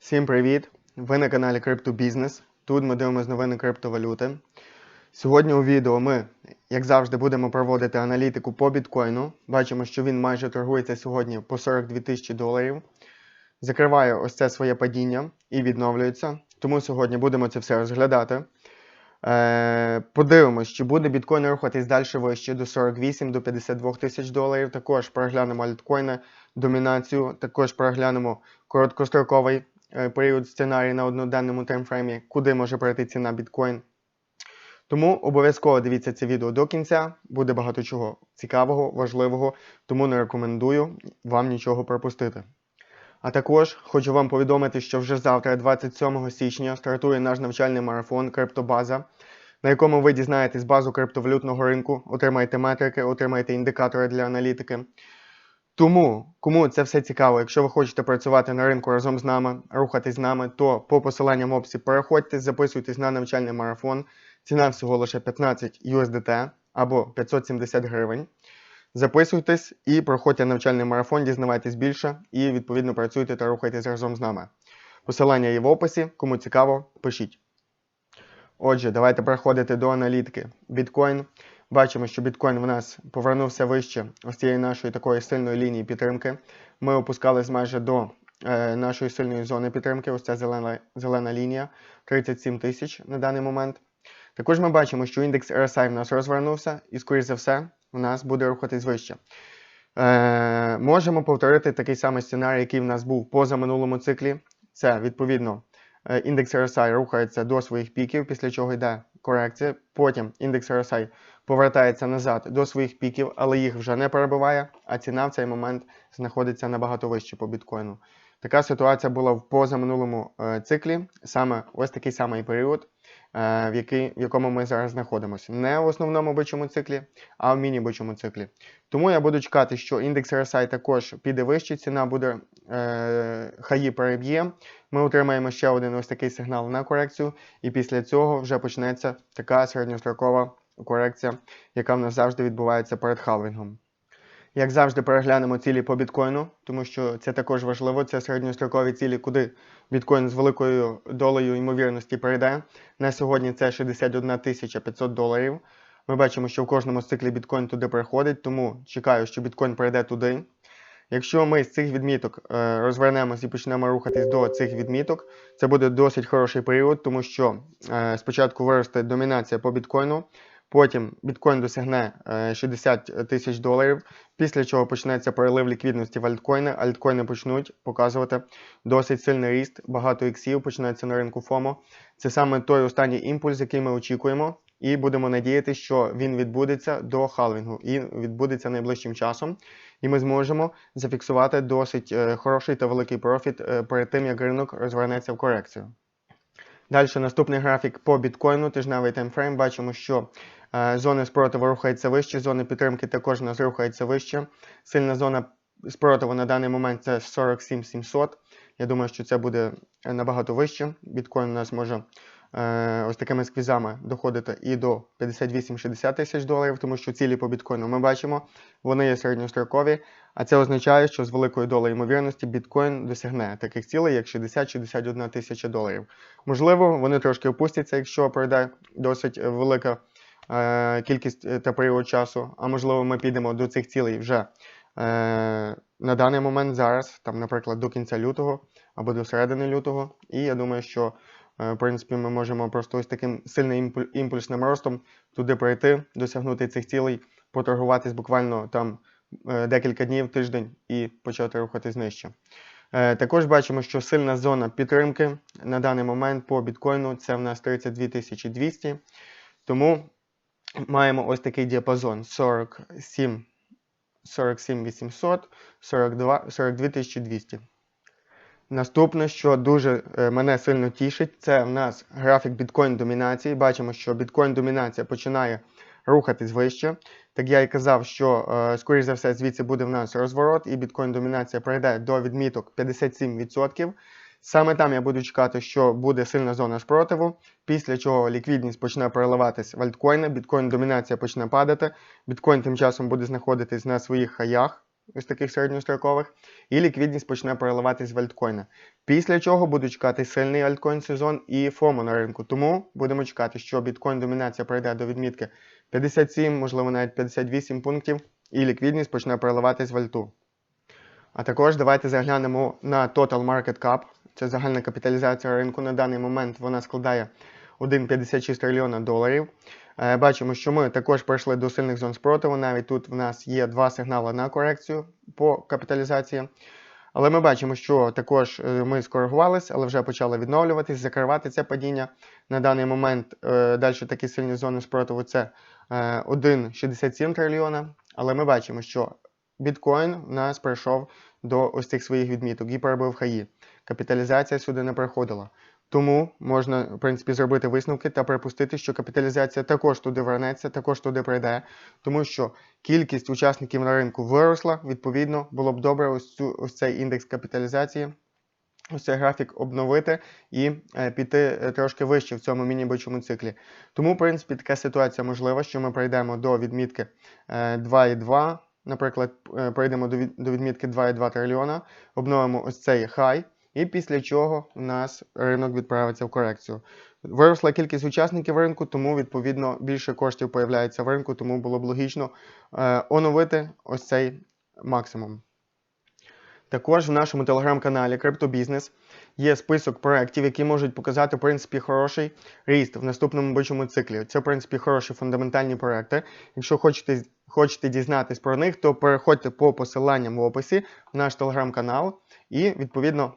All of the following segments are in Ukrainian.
Всім привіт! Ви на каналі Криптобізнес. Тут ми дивимося новини криптовалюти. Сьогодні у відео ми, як завжди, будемо проводити аналітику по біткоїну. Бачимо, що він майже торгується сьогодні по 42 тисячі доларів. Закриває ось це своє падіння і відновлюється. Тому сьогодні будемо це все розглядати. Е, подивимось, чи буде біткоін рухатись далі вище до 48 до 52 тисяч доларів. Також переглянемо альткоїни, домінацію, також переглянемо короткостроковий період сценарій на одноденному таймфреймі, куди може пройти ціна біткоін. Тому обов'язково дивіться це відео до кінця. Буде багато чого цікавого, важливого, тому не рекомендую вам нічого пропустити. А також хочу вам повідомити, що вже завтра, 27 січня, стартує наш навчальний марафон Криптобаза, на якому ви дізнаєтесь базу криптовалютного ринку, отримаєте метрики, отримаєте індикатори для аналітики. Тому, кому це все цікаво, якщо ви хочете працювати на ринку разом з нами, рухатись з нами, то по посиланням в описі переходьте, записуйтесь на навчальний марафон. Ціна всього лише 15 USDT або 570 гривень. Записуйтесь і проходьте навчальний марафон, дізнавайтесь більше і відповідно працюйте та рухайтесь разом з нами. Посилання є в описі, кому цікаво, пишіть. Отже, давайте переходити до аналітики. Біткоін. Бачимо, що біткоін в нас повернувся вище ось цієї нашої такої сильної лінії підтримки. Ми опускались майже до е, нашої сильної зони підтримки. Ось ця зелена, зелена лінія 37 тисяч на даний момент. Також ми бачимо, що індекс RSI в нас розвернувся, і, скоріш за все, у нас буде рухатись вище. Е, можемо повторити такий самий сценарій, який в нас був поза минулому циклі. Це відповідно е, індекс RSI рухається до своїх піків, після чого йде корекція. Потім індекс RSI повертається назад до своїх піків, але їх вже не перебуває, а ціна в цей момент знаходиться набагато вище по біткоїну. Така ситуація була в позаминулому е, циклі, саме ось такий самий період, в, який, в якому ми зараз знаходимося. Не в основному бичому циклі, а в міні-бичому циклі. Тому я буду чекати, що індекс RSI також піде вище, ціна буде е, хаї переб'є. Ми отримаємо ще один ось такий сигнал на корекцію, і після цього вже почнеться така середньострокова корекція, яка в нас завжди відбувається перед халвінгом. Як завжди, переглянемо цілі по біткоїну, тому що це також важливо. Це середньострокові цілі, куди біткоін з великою долею ймовірності перейде. На сьогодні це 61 500 доларів. Ми бачимо, що в кожному з циклі біткоін туди приходить, тому чекаю, що біткоін перейде туди. Якщо ми з цих відміток е, розвернемось і почнемо рухатись до цих відміток, це буде досить хороший період, тому що е, спочатку виросте домінація по біткоїну, Потім біткоін досягне 60 тисяч доларів, після чого почнеться перелив ліквідності в альткоїни. Альткоїни почнуть показувати досить сильний ріст, багато іксів почнеться на ринку ФОМО. Це саме той останній імпульс, який ми очікуємо, і будемо надіятися, що він відбудеться до халвінгу і відбудеться найближчим часом. І ми зможемо зафіксувати досить е, хороший та великий профіт е, перед тим, як ринок розвернеться в корекцію. Далі наступний графік по біткоїну, тижневий таймфрейм. Бачимо, що е, зони спротиву рухаються вище, зони підтримки також у нас рухаються вище. Сильна зона спротиву на даний момент це 47 700. Я думаю, що це буде набагато вище. Біткоін у нас може е, ось такими сквізами доходити і до 58-60 тисяч доларів, тому що цілі по біткоїну ми бачимо, вони є середньострокові. А це означає, що з великою долею ймовірності біткоін досягне таких цілей, як 60-61 тисяча доларів. Можливо, вони трошки опустяться, якщо пройде досить велика е, кількість е, та період часу. А можливо, ми підемо до цих цілей вже е, на даний момент зараз, там, наприклад, до кінця лютого або до середини лютого. І я думаю, що е, в принципі ми можемо просто ось таким сильним імпульсним ростом туди пройти, досягнути цих цілей, поторгуватись буквально там. Е, декілька днів, тиждень і почати рухатись нижче. Е, також бачимо, що сильна зона підтримки на даний момент по біткоїну це в нас 32 200. Тому маємо ось такий діапазон 47 47 800, 42 42 200. Наступне, що дуже е, мене сильно тішить, це в нас графік біткоін домінації. Бачимо, що біткоін домінація починає рухатись вище. Так я і казав, що, е, скоріш за все, звідси буде в нас розворот, і біткоін-домінація прийде до відміток 57%. Саме там я буду чекати, що буде сильна зона спротиву, після чого ліквідність почне переливатись в альткоїни, біткоін-домінація почне падати, біткоін тим часом буде знаходитись на своїх хаях. Ось таких середньострокових, і ліквідність почне переливатись в альткоїни. Після чого буду чекати сильний альткоін сезон і ФОМО на ринку. Тому будемо чекати, що біткоін домінація прийде до відмітки 57, можливо навіть 58 пунктів, і ліквідність почне переливатись в альту. А також давайте заглянемо на Total Market Cap. Це загальна капіталізація ринку. На даний момент вона складає 1,56 трильйона доларів. Е, Бачимо, що ми також прийшли до сильних зон спротиву. Навіть тут в нас є два сигнали на корекцію по капіталізації. Але ми бачимо, що також е, ми скоригувалися, але вже почали відновлюватись, закривати це падіння. На даний момент е, далі такі сильні зони спротиву це е, 1,67 трильйона. Але ми бачимо, що біткоін у нас прийшов до ось цих своїх відміток і перебив хаї. Капіталізація сюди не приходила. Тому можна, в принципі, зробити висновки та припустити, що капіталізація також туди вернеться, також туди прийде, тому що кількість учасників на ринку виросла. Відповідно, було б добре ось, цю, ось цей індекс капіталізації, ось цей графік обновити і е, піти е, трошки вище в цьому міні-бичому циклі. Тому, в принципі, така ситуація можлива, що ми прийдемо до відмітки е, 2,2. Наприклад, е, прийдемо до відмітки 2,2 трильйона, обновимо ось цей хай, і після чого у нас ринок відправиться в корекцію. Виросла кількість учасників ринку, тому відповідно більше коштів появляється в ринку, тому було б логічно е, оновити ось цей максимум. Також в нашому телеграм-каналі Криптобізнес є список проєктів, які можуть показати, в принципі, хороший ріст в наступному бичому циклі. Це, в принципі, хороші фундаментальні проекти. Якщо хочете, хочете дізнатись про них, то переходьте по посиланням в описі в наш телеграм-канал і, відповідно,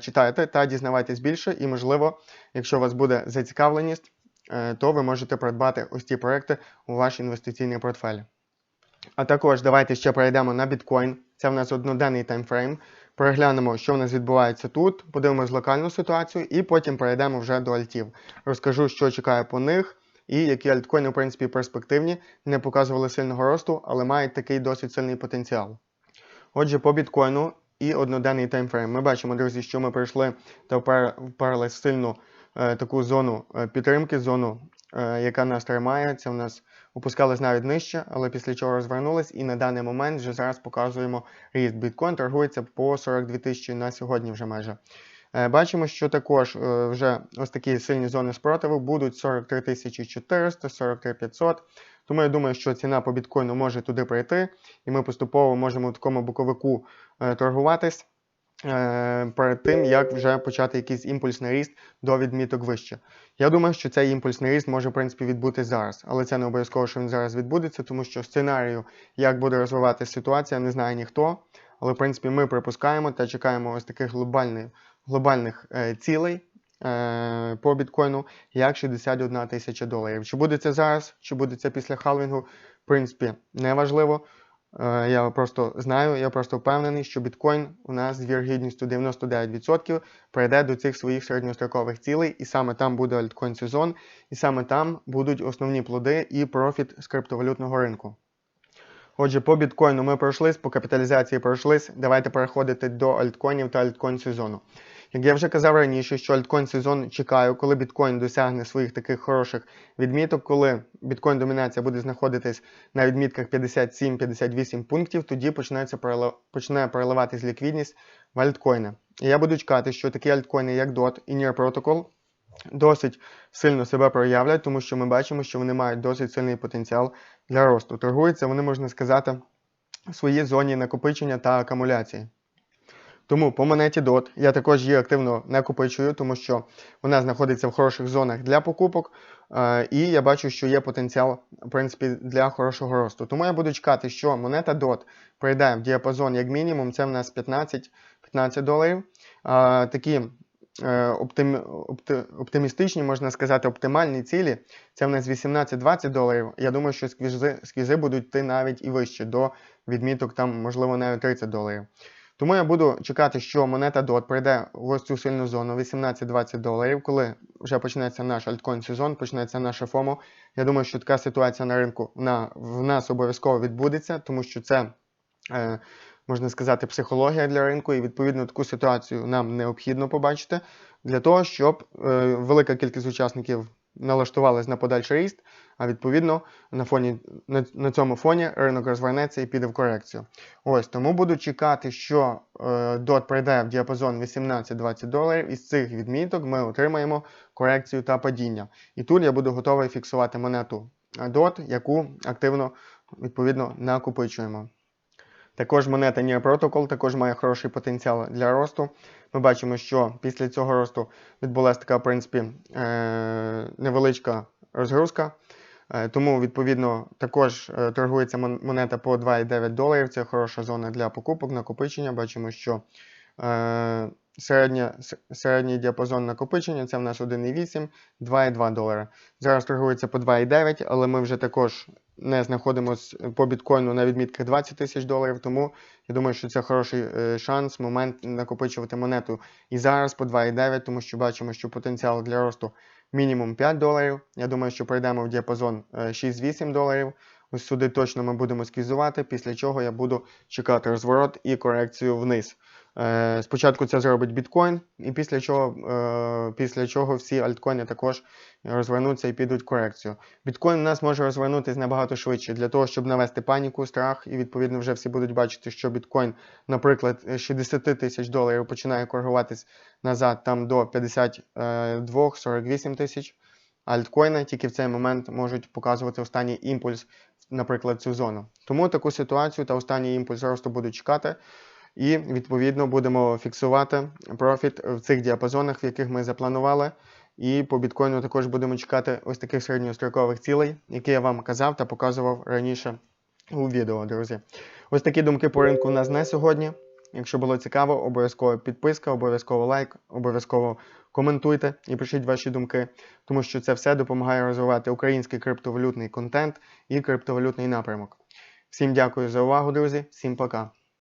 читайте та дізнавайтесь більше. І, можливо, якщо у вас буде зацікавленість, е, то ви можете придбати ось ці проекти у ваш інвестиційний портфель. А також давайте ще перейдемо на біткоін. Це в нас одноденний таймфрейм. Переглянемо, що в нас відбувається тут, подивимось локальну ситуацію і потім перейдемо вже до альтів. Розкажу, що чекає по них і які альткоїни, в принципі, перспективні, не показували сильного росту, але мають такий досить сильний потенціал. Отже, по біткоїну і одноденний таймфрейм. Ми бачимо, друзі, що ми пройшли та вперлись сильну е, таку зону е, підтримки, зону, е, яка нас тримає. Це в нас опускались навіть нижче, але після чого розвернулись, і на даний момент вже зараз показуємо ріст. Біткоін торгується по 42 тисячі на сьогодні вже майже. Е, Бачимо, що також е, вже ось такі сильні зони спротиву будуть 43 400, 43 500. Тому я думаю, що ціна по біткоїну може туди прийти, і ми поступово можемо в такому боковику е, торгуватись перед тим, як вже почати якийсь імпульсний ріст до відміток вище. Я думаю, що цей імпульсний ріст може в принципі відбутись зараз, але це не обов'язково, що він зараз відбудеться, тому що сценарію, як буде розвиватися ситуація, не знає ніхто. Але в принципі ми припускаємо та чекаємо ось таких глобальних, глобальних е, цілей е, по біткоїну, як 61 тисяча доларів. Чи буде це зараз, чи буде це після халвінгу, в принципі, неважливо. Е, Я просто знаю, я просто впевнений, що біткоін у нас з вірогідністю 99% прийде до цих своїх середньострокових цілей, і саме там буде альткоін сезон, і саме там будуть основні плоди і профіт з криптовалютного ринку. Отже, по біткоїну ми пройшлись, по капіталізації пройшлись. Давайте переходити до альткоїнів та альткоін сезону. Як я вже казав раніше, що альткоін сезон чекаю, коли біткоін досягне своїх таких хороших відміток, коли біткоін домінація буде знаходитись на відмітках 57-58 пунктів, тоді перелив... почне переливатись ліквідність в альткоїни. І я буду чекати, що такі альткоїни, як DOT і Near Protocol, досить сильно себе проявлять, тому що ми бачимо, що вони мають досить сильний потенціал для росту. Торгуються, вони, можна сказати, в своїй зоні накопичення та акумуляції. Тому по монеті DOT я також її активно накопичую, тому що вона знаходиться в хороших зонах для покупок, е, і я бачу, що є потенціал в принципі, для хорошого росту. Тому я буду чекати, що монета DOT прийде в діапазон як мінімум, це в нас 15, 15 доларів. Е, Такі е, оптим, опти- оптимістичні, можна сказати, оптимальні цілі. Це в нас 18-20 доларів. Я думаю, що сквізи, сквізи будуть йти навіть і вище до відміток, там, можливо, навіть 30 доларів. Тому я буду чекати, що монета DOT прийде в ось цю сильну зону 18-20 доларів, коли вже почнеться наш альткоін сезон, почнеться наше ФОМО. Я думаю, що така ситуація на ринку на, в нас обов'язково відбудеться, тому що це, е, можна сказати, психологія для ринку, і відповідно таку ситуацію нам необхідно побачити для того, щоб е, велика кількість учасників налаштувались на подальший ріст, а відповідно на, фоні, на, на цьому фоні ринок розвернеться і піде в корекцію. Ось тому буду чекати, що е, DOT прийде в діапазон 18-20 доларів. Із цих відміток ми отримаємо корекцію та падіння. І тут я буду готовий фіксувати монету DOT, яку активно відповідно накопичуємо. Також монета Near Protocol також має хороший потенціал для росту. Ми бачимо, що після цього росту відбулася така, в принципі, е- невеличка розгрузка. Е, Тому, відповідно, також е, торгується монета по 2,9 доларів. Це хороша зона для покупок, накопичення. Бачимо, що середня, середній діапазон накопичення це в нас 1,8, 2,2 долара. Зараз торгується по 2,9, але ми вже також не знаходимося по біткоїну на відмітках 20 тисяч доларів. Тому я думаю, що це хороший е, шанс, момент накопичувати монету і зараз по 2,9, тому що бачимо, що потенціал для росту мінімум 5 доларів. Я думаю, що пройдемо в діапазон е, 6-8 доларів. Ось сюди точно ми будемо сквізувати, після чого я буду чекати розворот і корекцію вниз. Е, Спочатку це зробить біткоін, і після чого, е, після чого всі альткоїни також розвернуться і підуть корекцію. Біткоін у нас може розвернутися набагато швидше для того, щоб навести паніку, страх, і відповідно вже всі будуть бачити, що біткоін, наприклад, з 60 тисяч доларів починає коригуватись назад там до 52-48 тисяч. Альткоїни тільки в цей момент можуть показувати останній імпульс, наприклад, цю зону. Тому таку ситуацію та останній імпульс росту буду чекати. І відповідно будемо фіксувати профіт в цих діапазонах, в яких ми запланували. І по біткоїну також будемо чекати ось таких середньострокових цілей, які я вам казав та показував раніше у відео, друзі. Ось такі думки по ринку у нас на сьогодні. Якщо було цікаво, обов'язково підписка, обов'язково лайк, обов'язково коментуйте і пишіть ваші думки, тому що це все допомагає розвивати український криптовалютний контент і криптовалютний напрямок. Всім дякую за увагу, друзі. Всім пока.